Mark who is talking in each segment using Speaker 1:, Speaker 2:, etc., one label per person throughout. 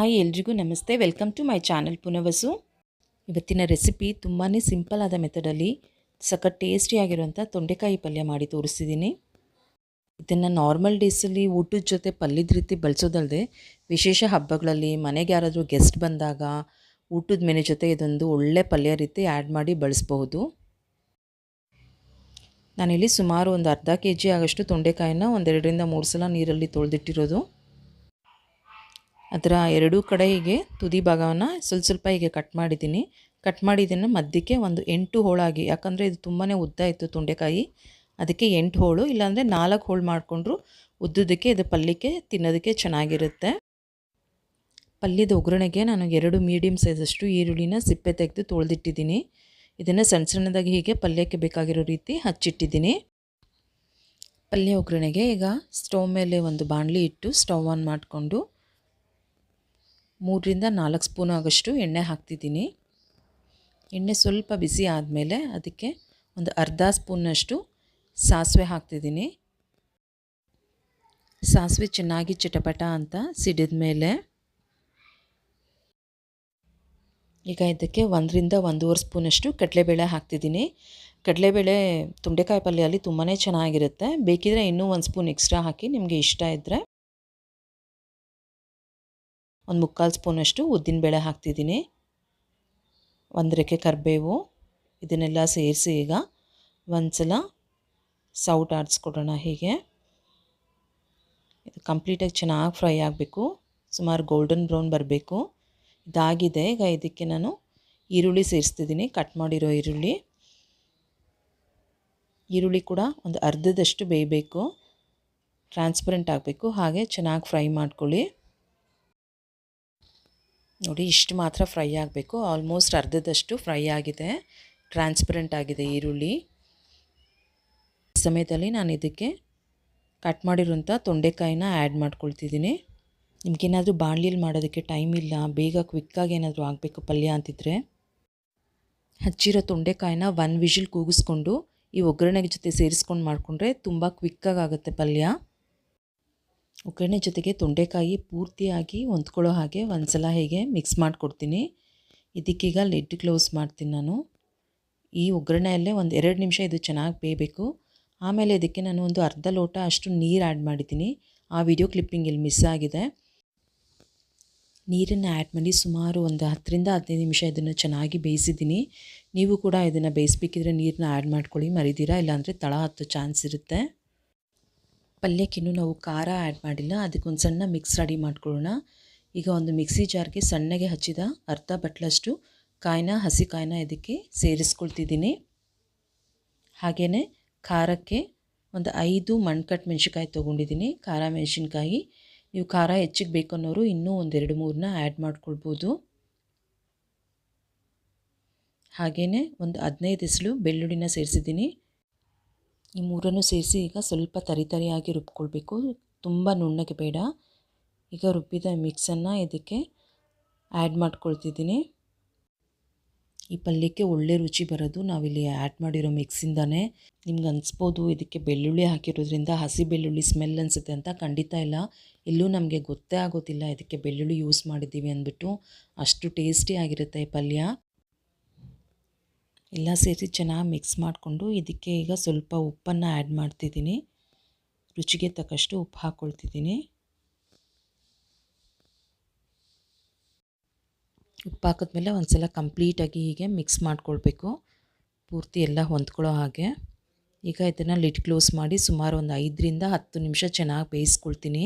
Speaker 1: Hi ಎಲ್ರಿಗೂ ನಮಸ್ತೆ. Welcome to my channel Punavasu. ಇವತ್ತಿನ ರೆಸಿಪಿ ತುಂಬಾ ಸಿಂಪಲ್ ಆದ ಮೆಥಡಲ್ಲಿ ಸಖತ್ ಟೇಸ್ಟಿಯಾಗಿರುವಂಥ ತೊಂಡೆಕಾಯಿ ಪಲ್ಯ ಮಾಡಿ ತೋರಿಸಿದ್ದೀನಿ ಇದನ್ನು ನಾರ್ಮಲ್ ಡೇಸಲ್ಲಿ ಊಟದ ಜೊತೆ ಪಲ್ಯದ ರೀತಿ ಬಳಸೋದಲ್ಲದೆ ವಿಶೇಷ ಹಬ್ಬಗಳಲ್ಲಿ ಮನೆಗೆ ಯಾರಾದರೂ ಗೆಸ್ಟ್ ಬಂದಾಗ ಊಟದ ಮೆನೆ ಜೊತೆ ಇದೊಂದು ಒಳ್ಳೆ ಪಲ್ಯ ರೀತಿ ಆ್ಯಡ್ ಮಾಡಿ ಬಳಸ್ಬಹುದು. ನಾನಿಲ್ಲಿ ಸುಮಾರು ಒಂದು ಅರ್ಧ ಕೆ ಜಿ ಆಗೋಷ್ಟು ತೊಂಡೆಕಾಯಿನ ಒಂದೆರಡರಿಂದ ಮೂರು ಸಲ ನೀರಲ್ಲಿ ತೊಳೆದಿಟ್ಟಿರೋದು. ಅದರ ಎರಡೂ ಕಡೆ ಹೀಗೆ ತುದಿ ಭಾಗವನ್ನು ಸ್ವಲ್ಪ ಸ್ವಲ್ಪ ಹೀಗೆ ಕಟ್ ಮಾಡಿದ್ದೀನಿ. ಕಟ್ ಮಾಡಿದ್ದನ್ನು ಮಧ್ಯಕ್ಕೆ ಒಂದು ಎಂಟು ಹೋಳಾಗಿ ಯಾಕಂದರೆ ಇದು ತುಂಬಾ ಉದ್ದ ಇತ್ತು ತೊಂಡೆಕಾಯಿ. ಅದಕ್ಕೆ ಎಂಟು ಹೋಳು, ಇಲ್ಲಾಂದರೆ ನಾಲ್ಕು ಹೋಳು ಮಾಡಿಕೊಂಡ್ರು ಉದ್ದುದಕ್ಕೆ ಇದು ಪಲ್ಯಕ್ಕೆ ತಿನ್ನೋದಕ್ಕೆ ಚೆನ್ನಾಗಿರುತ್ತೆ. ಪಲ್ಯದ ಒಗ್ಗರಣೆಗೆ ನಾನು ಎರಡು ಮೀಡಿಯಮ್ ಸೈಜಷ್ಟು ಈರುಳ್ಳಿನ ಸಿಪ್ಪೆ ತೆಗೆದು ತೊಳೆದಿಟ್ಟಿದ್ದೀನಿ. ಇದನ್ನು ಸಣ್ಣ ಸಣ್ಣದಾಗಿ ಹೀಗೆ ಪಲ್ಯಕ್ಕೆ ಬೇಕಾಗಿರೋ ರೀತಿ ಹಚ್ಚಿಟ್ಟಿದ್ದೀನಿ. ಪಲ್ಯ ಒಗ್ಗರಣೆಗೆ ಈಗ ಸ್ಟವ್ ಮೇಲೆ ಒಂದು ಬಾಣಲಿ ಇಟ್ಟು ಸ್ಟವ್ ಆನ್ ಮಾಡಿಕೊಂಡು ಮೂರರಿಂದ ನಾಲ್ಕು ಸ್ಪೂನ್ ಆಗೋಷ್ಟು ಎಣ್ಣೆ ಹಾಕ್ತಿದ್ದೀನಿ. ಎಣ್ಣೆ ಸ್ವಲ್ಪ ಬಿಸಿ ಆದಮೇಲೆ ಅದಕ್ಕೆ ಒಂದು ಅರ್ಧ ಸ್ಪೂನ್ನಷ್ಟು ಸಾಸಿವೆ ಹಾಕ್ತಿದ್ದೀನಿ. ಸಾಸಿವೆ ಚೆನ್ನಾಗಿ ಚಟಪಟ ಅಂತ ಸಿಡಿದ ಮೇಲೆ ಈಗ ಇದಕ್ಕೆ ಒಂದರಿಂದ ಒಂದೂವರೆ ಸ್ಪೂನಷ್ಟು ಕಡಲೆಬೇಳೆ ಹಾಕ್ತಿದ್ದೀನಿ. ಕಡಲೆಬೇಳೆ ಪಲ್ಯ ಅಲ್ಲಿ ತುಂಬಾ ಚೆನ್ನಾಗಿರುತ್ತೆ. ಬೇಕಿದ್ರೆ ಇನ್ನೂ ಒಂದು ಸ್ಪೂನ್ ಎಕ್ಸ್ಟ್ರಾ ಹಾಕಿ ನಿಮಗೆ ಇಷ್ಟ ಇದ್ದರೆ ಒಂದು ಮುಕ್ಕಾಲು ಸ್ಪೂನಷ್ಟು ಉದ್ದಿನಬೇಳೆ ಹಾಕ್ತಿದ್ದೀನಿ. ಒಂದು ರೆಕ್ಕೆ ಕರಿಬೇವು, ಇದನ್ನೆಲ್ಲ ಸೇರಿಸಿ ಈಗ ಒಂದು ಸಲ ಸೌಟ್ ಆಡಿಸ್ಕೊಡೋಣ ಹೀಗೆ. ಇದು ಕಂಪ್ಲೀಟಾಗಿ ಚೆನ್ನಾಗಿ ಫ್ರೈ ಆಗಬೇಕು. ಸುಮಾರು ಗೋಲ್ಡನ್ ಬ್ರೌನ್ ಬರಬೇಕು. ಇದಾಗಿದೆ. ಈಗ ಇದಕ್ಕೆ ನಾನು ಈರುಳ್ಳಿ ಸೇರಿಸ್ತಿದ್ದೀನಿ. ಕಟ್ ಮಾಡಿರೋ ಈರುಳ್ಳಿ. ಈರುಳ್ಳಿ ಕೂಡ ಒಂದು ಅರ್ಧದಷ್ಟು ಬೇಯಬೇಕು. ಟ್ರಾನ್ಸ್ಪರೆಂಟ್ ಆಗಬೇಕು. ಹಾಗೆ ಚೆನ್ನಾಗಿ ಫ್ರೈ ಮಾಡ್ಕೊಳ್ಳಿ. ನೋಡಿ, ಇಷ್ಟು ಮಾತ್ರ ಫ್ರೈ ಆಗಬೇಕು. ಆಲ್ಮೋಸ್ಟ್ ಅರ್ಧದಷ್ಟು ಫ್ರೈ ಆಗಿದೆ. ಟ್ರಾನ್ಸ್ಪರೆಂಟ್ ಆಗಿದೆ ಈರುಳ್ಳಿ. ಸಮಯದಲ್ಲಿ ನಾನು ಇದಕ್ಕೆ ಕಟ್ ಮಾಡಿರೋಂಥ ತೊಂಡೆಕಾಯಿನ ಆ್ಯಡ್ ಮಾಡ್ಕೊಳ್ತಿದ್ದೀನಿ. ನಿಮಗೇನಾದರೂ ಬಾಣಲಿಯಲ್ಲಿ ಮಾಡೋದಕ್ಕೆ ಟೈಮ್ ಇಲ್ಲ, ಬೇಗ ಕ್ವಿಕ್ಕಾಗಿ ಏನಾದರೂ ಆಗಬೇಕು ಪಲ್ಯ ಅಂತಿದ್ರೆ. ಹಚ್ಚಿರೋ ತೊಂಡೆಕಾಯಿನ ಒನ್ ವಿಷಿಲ್ ಕೂಗಿಸ್ಕೊಂಡು ಈ ಒಗ್ಗರಣೆಗೆ ಜೊತೆ ಸೇರಿಸ್ಕೊಂಡು ಮಾಡಿಕೊಂಡ್ರೆ ತುಂಬ ಕ್ವಿಕ್ಕಾಗಿ ಆಗುತ್ತೆ ಪಲ್ಯ. ಒಗ್ಗರಣೆ ಜೊತೆಗೆ ತೊಂಡೆಕಾಯಿ ಪೂರ್ತಿಯಾಗಿ ಹೊಂದ್ಕೊಳ್ಳೋ ಹಾಗೆ ಒಂದು ಸಲ ಹೇಗೆ ಮಿಕ್ಸ್ ಮಾಡಿಕೊಡ್ತೀನಿ. ಇದಕ್ಕೀಗ ಲಿಡ್ ಕ್ಲೋಸ್ ಮಾಡ್ತೀನಿ ನಾನು. ಈ ಒಗ್ಗರಣೆಯಲ್ಲೇ ಒಂದು ಎರಡು ನಿಮಿಷ ಇದು ಚೆನ್ನಾಗಿ ಬೇಯಬೇಕು. ಆಮೇಲೆ ಇದಕ್ಕೆ ನಾನು ಒಂದು ಅರ್ಧ ಲೋಟ ಅಷ್ಟು ನೀರು ಆ್ಯಡ್ ಮಾಡಿದ್ದೀನಿ. ಆ ವಿಡಿಯೋ ಕ್ಲಿಪ್ಪಿಂಗ್ ಇಲ್ಲಿ ಮಿಸ್ ಆಗಿದೆ. ನೀರನ್ನು ಆ್ಯಡ್ ಮಾಡಿ ಸುಮಾರು ಒಂದು ಹತ್ತರಿಂದ ಹದಿನೈದು ನಿಮಿಷ ಇದನ್ನು ಚೆನ್ನಾಗಿ ಬೇಯಿಸಿದ್ದೀನಿ. ನೀವು ಕೂಡ ಇದನ್ನು ಬೇಯಿಸ್ಬೇಕಿದ್ರೆ ನೀರನ್ನ ಆ್ಯಡ್ ಮಾಡ್ಕೊಳ್ಳಿ. ಮರಿದಿರಾ ಇಲ್ಲಾಂದರೆ ತಳ ಹತ್ತೋ ಚಾನ್ಸ್ ಇರುತ್ತೆ. ಪಲ್ಯಕ್ಕಿನ್ನೂ ನಾವು ಖಾರ ಆ್ಯಡ್ ಮಾಡಿಲ್ಲ. ಅದಕ್ಕೊಂದು ಸಣ್ಣ ಮಿಕ್ಸ್ ರೆಡಿ ಮಾಡ್ಕೊಳ್ಳೋಣ. ಈಗ ಒಂದು ಮಿಕ್ಸಿ ಜಾರ್ಗೆ ಸಣ್ಣಗೆ ಹಚ್ಚಿದ ಅರ್ಧ ಬಟ್ಲಷ್ಟು ಕಾಯಿನ, ಹಸಿ ಕಾಯಿನ ಇದಕ್ಕೆ ಸೇರಿಸ್ಕೊಳ್ತಿದ್ದೀನಿ. ಹಾಗೆಯೇ ಖಾರಕ್ಕೆ ಒಂದು ಐದು ಮಣ್ಕಟ್ಟು ಮೆಣಸಿನ್ಕಾಯಿ ತೊಗೊಂಡಿದ್ದೀನಿ. ಖಾರ ಮೆಣಸಿನ್ಕಾಯಿ. ನೀವು ಖಾರ ಹೆಚ್ಚಿಗೆ ಬೇಕನ್ನೋರು ಇನ್ನೂ ಒಂದೆರಡು ಮೂರನ್ನ ಆ್ಯಡ್ ಮಾಡ್ಕೊಳ್ಬೋದು. ಹಾಗೆಯೇ ಒಂದು ಹದಿನೈದು ಎಸಳು ಬೆಳ್ಳುಳ್ಳಿನ ಸೇರಿಸಿದ್ದೀನಿ. ಈ ಮೂರನ್ನು ಸೇರಿಸಿ ಈಗ ಸ್ವಲ್ಪ ತರಿತರಿಯಾಗಿ ರುಬ್ಕೊಳ್ಬೇಕು. ತುಂಬ ನುಣ್ಣಗೆ ಬೇಡ. ಈಗ ರುಬ್ಬಿದ ಮಿಕ್ಸನ್ನು ಇದಕ್ಕೆ ಆ್ಯಡ್ ಮಾಡ್ಕೊಳ್ತಿದ್ದೀನಿ. ಈ ಪಲ್ಯಕ್ಕೆ ಒಳ್ಳೆ ರುಚಿ ಬರೋದು ನಾವಿಲ್ಲಿ ಆ್ಯಡ್ ಮಾಡಿರೋ ಮಿಕ್ಸಿಂದನೇ. ನಿಮ್ಗೆ ಅನಿಸ್ಬೋದು ಇದಕ್ಕೆ ಬೆಳ್ಳುಳ್ಳಿ ಹಾಕಿರೋದ್ರಿಂದ ಹಸಿ ಬೆಳ್ಳುಳ್ಳಿ ಸ್ಮೆಲ್ ಅನಿಸುತ್ತೆ ಅಂತ ಖಂಡಿತ ಇಲ್ಲ. ಎಲ್ಲೂ ನಮಗೆ ಗೊತ್ತೇ ಆಗೋದಿಲ್ಲ ಇದಕ್ಕೆ ಬೆಳ್ಳುಳ್ಳಿ ಯೂಸ್ ಮಾಡಿದ್ದೀವಿ ಅಂದ್ಬಿಟ್ಟು. ಅಷ್ಟು ಟೇಸ್ಟಿ ಆಗಿರುತ್ತೆ ಈ ಪಲ್ಯ. ಎಲ್ಲ ಸೇರಿಸಿ ಚೆನ್ನಾಗಿ ಮಿಕ್ಸ್ ಮಾಡಿಕೊಂಡು ಇದಕ್ಕೆ ಈಗ ಸ್ವಲ್ಪ ಉಪ್ಪನ್ನು ಆ್ಯಡ್ ಮಾಡ್ತಿದ್ದೀನಿ. ರುಚಿಗೆ ತಕ್ಕಷ್ಟು ಉಪ್ಪು ಹಾಕ್ಕೊಳ್ತಿದ್ದೀನಿ ಉಪ್ಪು ಹಾಕಿದ್ಮೇಲೆ ಒಂದು ಸಲ ಕಂಪ್ಲೀಟಾಗಿ ಹೀಗೆ ಮಿಕ್ಸ್ ಮಾಡ್ಕೊಳ್ಬೇಕು. ಪೂರ್ತಿ ಎಲ್ಲ ಹೊಂದ್ಕೊಳ್ಳೋ ಹಾಗೆ. ಈಗ ಇದನ್ನು ಲಿಡ್ ಕ್ಲೋಸ್ ಮಾಡಿ ಸುಮಾರು ಒಂದು ಐದರಿಂದ ಹತ್ತು ನಿಮಿಷ ಚೆನ್ನಾಗಿ ಬೇಯಿಸ್ಕೊಳ್ತೀನಿ.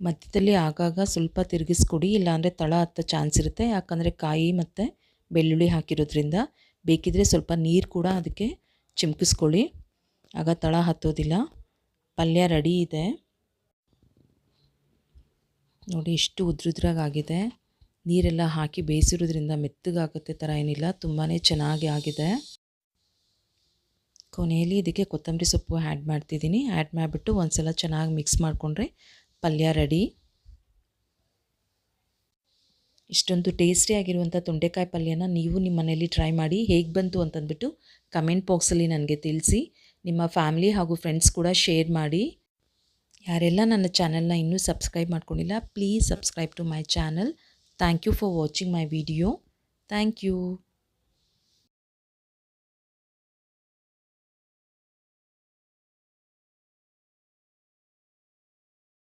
Speaker 1: ಮಧ್ಯದಲ್ಲಿ ಆಗಾಗ ಸ್ವಲ್ಪ ತಿರುಗಿಸ್ಕೊಡಿ, ಇಲ್ಲಾಂದರೆ ತಳ ಹತ್ತೋ ಚಾನ್ಸ್ ಇರುತ್ತೆ. ಯಾಕಂದರೆ ಕಾಯಿ ಮತ್ತು ಬೆಳ್ಳುಳ್ಳಿ ಹಾಕಿರೋದ್ರಿಂದ ಬೇಕಿದ್ರೆ ಸ್ವಲ್ಪ ನೀರು ಕೂಡ ಅದಕ್ಕೆ ಚಿಮ್ಕಿಸ್ಕೊಳ್ಳಿ. ಆಗ ತಳ ಹತ್ತೋದಿಲ್ಲ. ಪಲ್ಯ ರೆಡಿ ಇದೆ. ನೋಡಿ ಇಷ್ಟು ಉದ್ರುದ್ರಾಗಿದೆ ನೀರೆಲ್ಲ ಹಾಕಿ ಬೇಯಿಸಿರೋದ್ರಿಂದ ಮೆತ್ತಗಾಗುತ್ತೆ ಥರ ಏನಿಲ್ಲ. ತುಂಬಾ ಚೆನ್ನಾಗಿ ಆಗಿದೆ. ಕೊನೆಯಲ್ಲಿ ಇದಕ್ಕೆ ಕೊತ್ತಂಬರಿ ಸೊಪ್ಪು ಆ್ಯಡ್ ಮಾಡ್ತಿದ್ದೀನಿ. ಆ್ಯಡ್ ಮಾಡಿಬಿಟ್ಟು ಒಂದು ಸಲ ಚೆನ್ನಾಗಿ ಮಿಕ್ಸ್ ಮಾಡಿಕೊಂಡ್ರೆ ಪಲ್ಯ ರೆಡಿ. ಇಷ್ಟೊಂದು ಟೇಸ್ಟಿಯಾಗಿರುವಂಥ ತೊಂಡೆಕಾಯಿ ಪಲ್ಯನ ನೀವು ನಿಮ್ಮ ಮನೆಯಲ್ಲಿ ಟ್ರೈ ಮಾಡಿ ಹೇಗೆ ಬಂತು ಅಂತಂದ್ಬಿಟ್ಟು ಕಮೆಂಟ್ ಬಾಕ್ಸಲ್ಲಿ ನನಗೆ ತಿಳಿಸಿ. ನಿಮ್ಮ ಫ್ಯಾಮಿಲಿ ಹಾಗೂ ಫ್ರೆಂಡ್ಸ್ ಕೂಡ ಶೇರ್ ಮಾಡಿ. ಯಾರೆಲ್ಲ ನನ್ನ ಚಾನಲ್ನ ಇನ್ನೂ ಸಬ್ಸ್ಕ್ರೈಬ್ ಮಾಡ್ಕೊಂಡಿಲ್ಲ please subscribe to my channel thank you for watching my video thank you